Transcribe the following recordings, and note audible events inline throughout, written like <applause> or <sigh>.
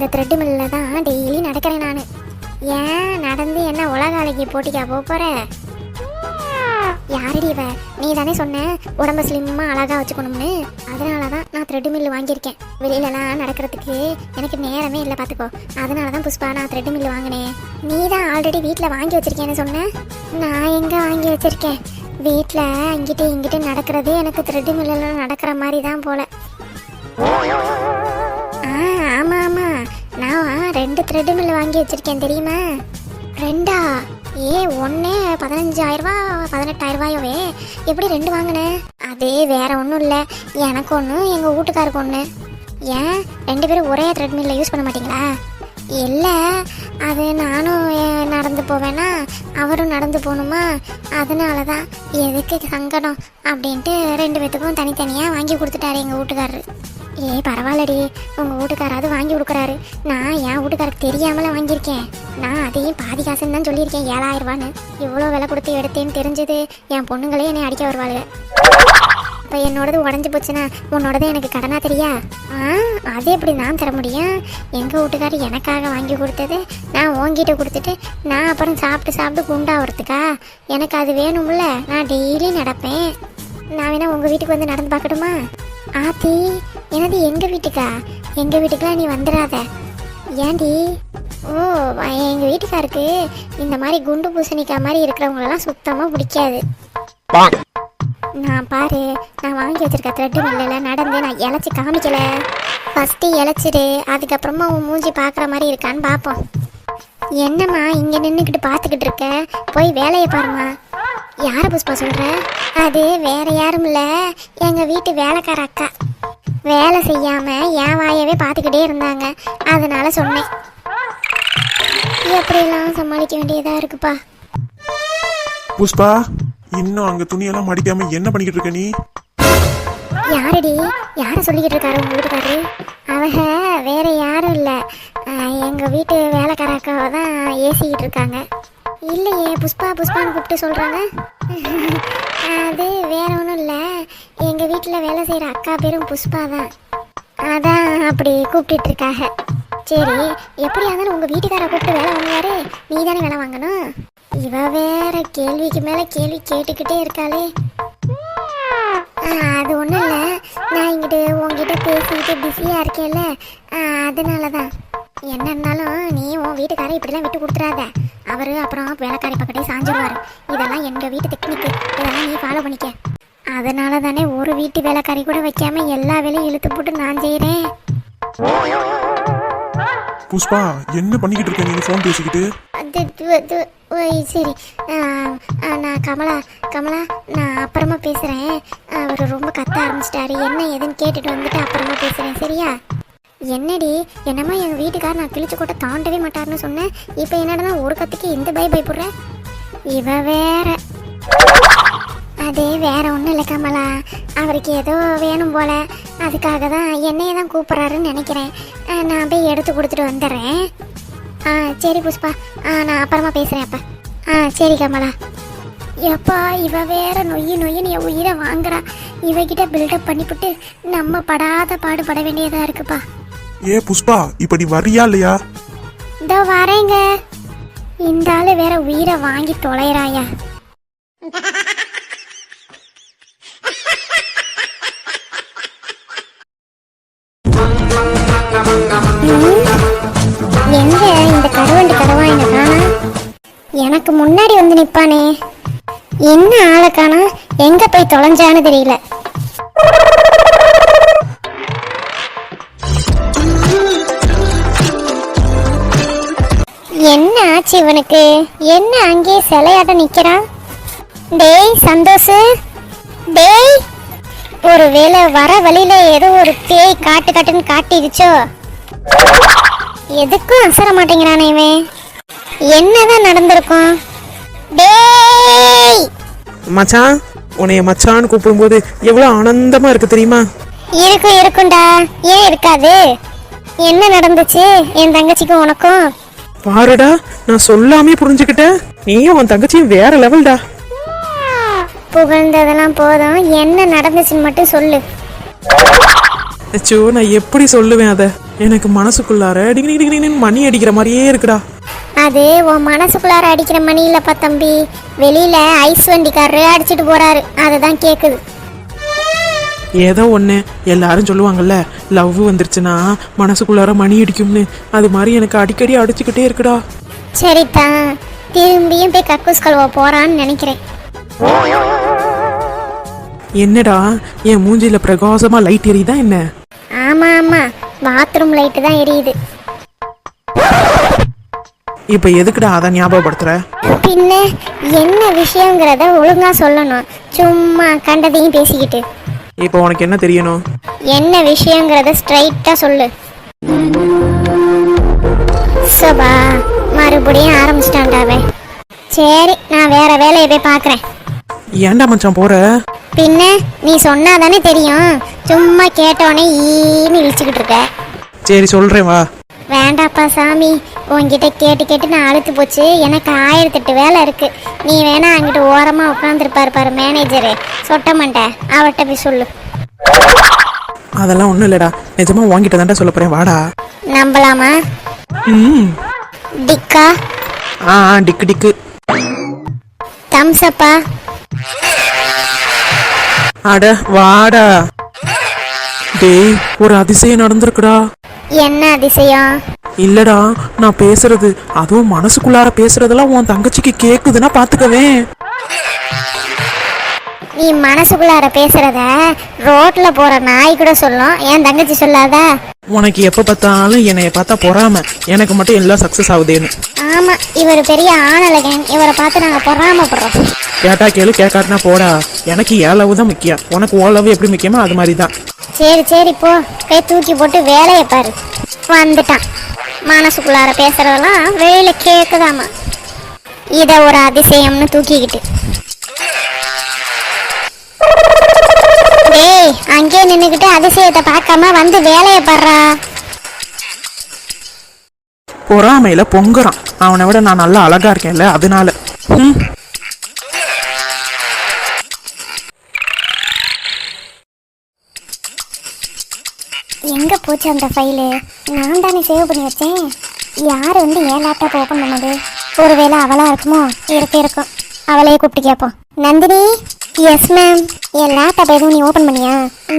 இந்த த்ரெட்மில்ல தான் டெய்லி நடக்கிறேன் நான். ஏன் நடந்து என்ன உலக அழகி போட்டிக்கா போக போற? யாரடி இவ? நீ தானே சொன்ன உடம்ப ஸ்லிம்மா அழகா வச்சுக்கணும்னு. அதனால தான் நான் த்ரெட்மில் வாங்கியிருக்கேன். வெளியிலலாம் நடக்கிறதுக்கு எனக்கு நேரமே இல்லை பார்த்துக்கோ அதனால தான் புஷ்பா நான் த்ரெட்மில் வாங்கினேன். நீ தான் ஆல்ரெடி வீட்டில் வாங்கி வச்சிருக்கேன்னு சொன்ன? நான் எங்கே வாங்கி வச்சிருக்கேன்? வீட்டில் இங்கிட்டு இங்கிட்டு நடக்கிறது எனக்கு த்ரெட்மில்லாம் நடக்கிற மாதிரி தான் போல. த்ரெட்மில் வாங்கி வச்சிருக்கேன் தெரியுமா? ரெண்டா? ஏ ஒன்று பதினஞ்சாயிரரூபா பதினெட்டாயிரரூபாயோவே எப்படி ரெண்டு வாங்கினேன் அதே வேற ஒன்றும் இல்லை. எனக்கு ஒன்று எங்கள் வீட்டுக்காருக்கு ஒன்று ஏன்? ரெண்டு பேரும் ஒரே த்ரெட்மில்ல யூஸ் பண்ண மாட்டீங்களா? இல்லை அது நானும் நடந்து போவேனா? அவரும் நடந்து போகணுமா? அதனால தான் எதுக்கு சங்கடம்? அப்படின்ட்டு ரெண்டு பேத்துக்கும் தனித்தனியாக வாங்கி கொடுத்துட்டாரு எங்கள் வீட்டுக்காரரு. ஏ பரவாயில்லடி. உங்கள் வீட்டுக்காராவது வாங்கி கொடுக்குறாரு. நான் என் வீட்டுக்காருக்கு தெரியாமல வாங்கியிருக்கேன். நான் அதையும் பாதி காசுன்னு தான் சொல்லியிருக்கேன். ஏழாயிரம் ரூபான்னு. இவ்வளோ விலை கொடுத்து எடுத்தேன்னு தெரிஞ்சது என் பொண்ணுங்களே என்னை அடிக்க வருவாளுங்க இப்போ என்னோடது உடஞ்சி போச்சுன்னா உன்னோடது எனக்கு கடனா தெரியா? ஆ அது எப்படி நான் தர முடியும்? எங்கள் வீட்டுக்காரர் எனக்காக வாங்கி கொடுத்தது நான் உங்ககிட்ட கொடுத்துட்டு நான் அப்புறம் சாப்பிட்டு சாப்பிட்டு குண்டாகிறதுக்கா எனக்கு அது வேணும்ல. நான் டெய்லி நடப்பேன். நான் வேணா உங்கள் வீட்டுக்கு வந்து நடந்து பார்க்கட்டுமா? ஆத்தி என்னது எங்கள் வீட்டுக்கா? எங்கள் வீட்டுக்குலாம் நீ வந்துடாத. ஏன்டி? ஓ எங்கள் வீட்டுக்காருக்கு இந்த மாதிரி குண்டு பூசணிக்காய் மாதிரி இருக்கிறவங்களெல்லாம் சுத்தமாக பிடிக்காது. நான் பாரு நான் வாங்கி வச்சிருக்க த்ரெட்டு மில்லில் நடந்து நான் இழைச்சி காமிக்கல. ஃபஸ்ட்டு இழைச்சிடு அதுக்கப்புறமா உன் மூஞ்சி பார்க்குற மாதிரி இருக்கான்னு பார்ப்போம் என்னம்மா இங்கே நின்றுக்கிட்டு பார்த்துக்கிட்டு இருக்க? போய் வேலையை பாரும்மா. யாரை புஷ்பா சொல்கிற அது வேற யாரும் இல்லை எங்கள் வீட்டு வேலைக்கார அக்கா. வேலை செய்யாமல் என் வாயவே பார்த்துக்கிட்டே இருந்தாங்க. அதனால சொன்னேன். எப்படியெல்லாம் சமாளிக்க வேண்டியதாக இருக்குப்பா? புஷ்பா இன்னும் அங்க துணியெல்லாம் மடிக்காம என்ன பண்ணிக்கிட்டு இருக்க நீ? யாரடி? யாரை சொல்லிக்கிட்டு இருக்காரு உங்க வீட்டுக்காரு அவங்க வேற யாரும் இல்லை. எங்கள் வீட்டு வேலைக்கார அக்காவை தான் ஏசிக்கிட்டு இருக்காங்க. இல்லையே புஷ்பா புஷ்பான்னு கூப்பிட்டு சொல்கிறாங்க அது வேற ஒன்றும் இல்லை. எங்கள் வீட்டில் வேலை செய்கிற அக்கா பேரும் புஷ்பா தான். அதான் அப்படி கூப்பிட்டுட்டு இருக்காங்க சரி எப்படி இருந்தாலும் உங்கள் வீட்டுக்கார கூப்பிட்டு வேலை வாங்குவாரு. நீ தானே வேலை வாங்கணும். இவ வேற கேள்விக்கு மேலே கேள்வி கேட்டுக்கிட்டே இருக்காளே. ஆ, அது ஒன்றும் இல்லை. நான் இங்கிட்டு உங்ககிட்ட பேசிக்கிட்டு பிஸியாக இருக்கேன்ல. ஆ, அதனால தான் என்ன இருந்தாலும் நீ உன் வீட்டுக்காரரை இப்படிலாம் விட்டு கொடுத்துறாத அவர் அப்புறம் வேலைக்காரி பக்கத்தே சாஞ்சிருவார். இதெல்லாம் எங்கள் வீட்டு டெக்னிக்கு இதெல்லாம் நீ ஃபாலோ பண்ணிக்க. அதனால தானே ஒரு வீட்டு வேலைக்காரி கூட வைக்காம எல்லா வேலையும் இழுத்து போட்டு நான் செய்கிறேன் புஷ்பா என்ன பண்ணிக்கிட்டு இருக்க நீ? ஃபோன் பேசிக்கிட்டு. சரி. நான் கமலா கமலா நான் அப்புறமா பேசுகிறேன் அவர் ரொம்ப கத்த ஆரம்பிச்சிட்டாரு. என்ன ஏதுன்னு கேட்டுட்டு வந்துட்டு அப்புறமா பேசுகிறேன் சரியா? என்னடி? என்னமா எங்கள் வீட்டுக்கார நான் கிழிச்சு கொட்ட தாண்டவே மாட்டாருன்னு சொன்னேன் இப்போ என்னடனா ஒரு கத்துக்கு இந்த பய பயப்படுற? இவ வேற. அது வேற ஒன்றும் இல்லை கமலா. அவருக்கு ஏதோ வேணும் போல. அதுக்காக தான் என்னைய தான் கூப்பிட்றாருன்னு நினைக்கிறேன். நான் போய் எடுத்து கொடுத்துட்டு வந்துடுறேன். ஆ சரி புஷ்பா. ஆ நான் அப்புறமா பேசுகிறேன் அப்போ. ஆ சரி கமலா. எப்பா இவ வேற நொய்யு நொய்யுன்னு என் உயிரை வாங்குறா. இவகிட்ட பில்டப் பண்ணிவிட்டு நம்ம படாத பாடுபட வேண்டியதாக இருக்குப்பா. ஏ புஷ்பா இப்ப நீ வரியா இல்லையா? இதோ வரேங்க. இந்த ஆளு வேற உயிரை வாங்கி தொலைறாயா. எங்க இந்த கருவண்டு கருவாயின காணா? எனக்கு முன்னாடி வந்து நிப்பானே. என்ன ஆளை காணா? எங்க போய் தொலைஞ்சான்னு தெரியல. ஆச்சு இவனுக்கு? என்ன அங்கேயே சிலையாட்ட நிக்கிறான் டேய் சந்தோஷ். டேய் ஒருவேளை வர வழியில ஏதோ ஒரு பேய் காட்டு காட்டுன்னு காட்டிடுச்சோ? எதுக்கும் அசர மாட்டேங்கிறானே இவன். என்னதான் நடந்திருக்கும்? டேய்! மச்சான் உன்னைய மச்சான்னு கூப்பிடும்போது எவ்வளோ ஆனந்தமா இருக்கு தெரியுமா? இருக்கும் இருக்கும்டா. ஏன் இருக்காது? என்ன நடந்துச்சு? என் தங்கச்சிக்கும் உனக்கும்? பாருடா நான் சொல்லாமே புரிஞ்சுக்கிட்டேன். நீயும் உன் தங்கச்சியும் வேற லெவல்டா புகழ்ந்ததெல்லாம் போதும். என்ன நடந்துச்சுன்னு மட்டும் சொல்லு. அச்சோ நான் எப்படி சொல்லுவேன் அதை? எனக்கு மனசுக்குள்ளார டிங் டிங்னு மணி அடிக்கிற மாதிரியே இருக்குடா. அது உன் மனசுக்குள்ளார அடிக்கிற மணி இல்லப்பா தம்பி. வெளியில ஐஸ் வண்டிக்காரரு அடிச்சிட்டு போறாரு. அதுதான் கேக்குது. ஏதோ ஒன்று எல்லாரும் சொல்லுவாங்கல்ல லவ் வந்துருச்சுன்னா மனசுக்குள்ளார மணி அடிக்கும்னு. அது மாதிரி எனக்கு அடிக்கடி அடிச்சுக்கிட்டே இருக்குடா. சரிதான் திரும்பியும் போய் கக்கூஸ் கழுவ போறான்னு நினைக்கிறேன். என்னடா என் மூஞ்சில பிரகாசமா லைட் எரியுதா என்ன? ஆமா ஆமா பாத்ரூம் லைட்டு தான் எரியுது. இப்போ எதுக்குடா அதை ஞாபகப்படுத்துற? பின்ன என்ன விஷயங்கிறத ஒழுங்கா சொல்லணும். சும்மா கண்டதையும் பேசிக்கிட்டு. இப்போ உனக்கு என்ன தெரியணும்? என்ன விஷயங்கிறத ஸ்ட்ரைட்டா சொல்லு. சபா மறுபடியும் ஆரம்பிச்சிட்டாண்டாவே சரி நான் வேற வேலையை போய் பார்க்குறேன். ஏன்டா மச்சான் போற? பின்ன நீ சொன்னாதானே தெரியும். சும்மா கேட்டோடனே ஈன்னு இழிச்சுக்கிட்டு இருக்க. சரி சொல்றேன் வா. வேண்டாப்பா சாமி. உன்கிட்ட கேட்டு கேட்டு நான் அழுத்து போச்சு. எனக்கு ஆயிரத்தெட்டு வேலை இருக்கு. நீ வேணா அங்கிட்டு ஓரமா உட்காந்துருப்பாரு பாரு மேனேஜரு. சொட்ட மாட்டேன் அவர்கிட்ட போய் சொல்லு. அதெல்லாம் ஒன்றும் இல்லடா. நிஜமா வாங்கிட்டு தான்டா சொல்ல போறேன். வாடா. நம்பலாமா? ம். டிக்கா? ஆ ஆ, டிக்கு டிக்கு. தம்ஸ்அப்பா அட வாடா. டேய் ஒரு அதிசயம் நடந்திருக்குடா. என்ன அதிசயம்? இல்லடா நான் பேசுறது அதுவும் மனசுக்குள்ளார பேசுறதெல்லாம் உன் தங்கச்சிக்கு கேக்குதுன்னா பாத்துக்கவே நீ மனசுக்குள்ளார பேசுறத ரோட்ல போற நாய் கூட சொல்லும். என் தங்கச்சி சொல்லாதா? உனக்கு எப்ப பார்த்தாலும் என்னைய பார்த்தா பொறாம. எனக்கு மட்டும் எல்லாம் சக்சஸ் ஆகுதேன்னு. ஆமா இவர் பெரிய ஆணழகன் இவரை பார்த்து நாங்க பொறாமப்படுறோம். கேட்டா கேளு கேட்காட்டினா போடா. எனக்கு ஏன் லவ் தான் முக்கியம். உனக்கு ஓ லவ் எப்படி முக்கியமோ அது மாதிரி தான் சரி சரி போ. போய் தூக்கி போட்டு வேலையை பாரு. வந்துட்டான். மனசுக்குள்ளார பேசுறதெல்லாம் வெளியில கேக்குதாமா? இத ஒரு அதிசயம்னு தூக்கிக்கிட்டு. அங்கேயே நின்னுக்கிட்டு அதிசயத்தை பார்க்காம வந்து வேலையை பாடுறா. பொறாமையில பொங்குறான். அவனை விட நான் நல்லா அழகா இருக்கேன்ல அதனால. ம். எங்க போச்சு அந்த ஃபைலு நான் தானே சேவ் பண்ணி வச்சேன். யார் வந்து ஏன் லேப்டாப் ஓப்பன் பண்ணது? ஒருவேளை அவளா இருக்குமோ? இருக்கு இருக்கும். அவளையே கூப்பிட்டு கேட்போம் நந்தினி? எஸ் மேம் என் லேப்டாப் எதுவும் நீ ஓப்பன் பண்ணியா?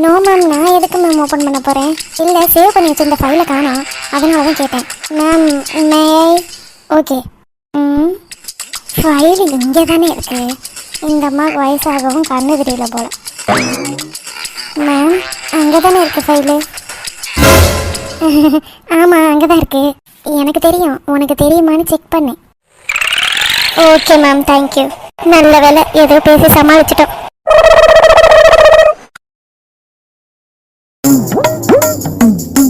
நோ மேம் நான் எதுக்கு மேம் ஓப்பன் பண்ண போகிறேன் இல்லை சேவ் பண்ணி வச்சிருந்த ஃபைலை காணோம். அதனால தான் கேட்டேன். மேம் மே ஓகே ம். ஃபைல் இங்கே தானே இருக்கு. இந்த அம்மாவுக்கு வயசாகவும் கண்ணு தெரியல போல. மேம் அங்கே தானே இருக்கு ஃபைலு <laughs> ஆமாம் அங்கே தான் இருக்கு. எனக்கு தெரியும். உனக்கு தெரியுமான்னு செக் பண்ணேன் ஓகே மேம் தேங்க்யூ நல்ல வேலை ஏதோ பேசி சமாளிச்சிட்டோம். Woo!